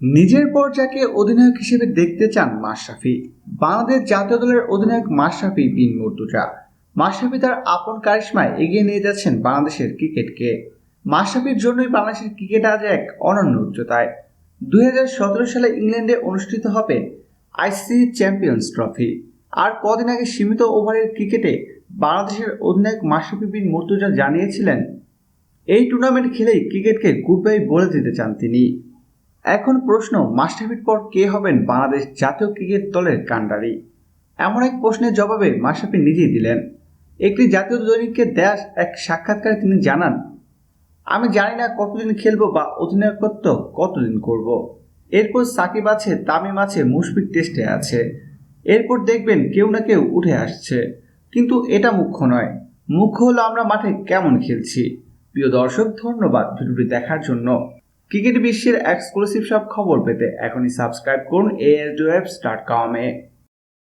নিজের পর যাকে অধিনায়ক হিসেবে দেখতে চান মাশরাফি। বাংলাদেশ জাতীয় দলের অধিনায়ক মাশরাফি বিন মুর্তুজা। মাশরাফি তার আপন কারিশমায় এগিয়ে নিয়ে যাচ্ছেন বাংলাদেশের ক্রিকেটকে। মাশরাফির জন্যই বাংলাদেশের ক্রিকেট আজ এক অনন্য উচ্চতায়। দুই সালে ইংল্যান্ডে অনুষ্ঠিত হবে আইসিসি চ্যাম্পিয়ন্স ট্রফি। আর কদিন আগে সীমিত ওভারের ক্রিকেটে বাংলাদেশের অধিনায়ক মাশরাফি বিন মুর্তুজা জানিয়েছিলেন, এই টুর্নামেন্ট খেলেই ক্রিকেটকে গুড বাই বলে দিতে চান তিনি। এখন প্রশ্ন মাস্টারফির পর কে হবেন বাংলাদেশ জাতীয় ক্রিকেট দলের কাণ্ডারি? এমন এক প্রশ্নের জবাবে মাশরাফি নিজেই দিলেন। একটি জাতীয় দৈনিককে দেয়া এক সাক্ষাৎকারে তিনি জানান, আমি জানি না কতদিন খেলব বা অধিনায়কত্ব কতদিন করব। এরপর সাকিব আছে, তামিম আছে, মুশফিক টেস্টে আছে। এরপর দেখবেন কেউ না কেউ উঠে আসছে। কিন্তু এটা মুখ্য নয়। মুখ্য হলো আমরা মাঠে কেমন খেলছি। প্রিয় দর্শক, ধন্যবাদ ভিডিওটি দেখার জন্য। ক্রিকেট বিশ্বের এক্সক্লুসিভ সব খবর পেতে এখনই সাবস্ক্রাইব করুন এএসডিওএফ ডট কমে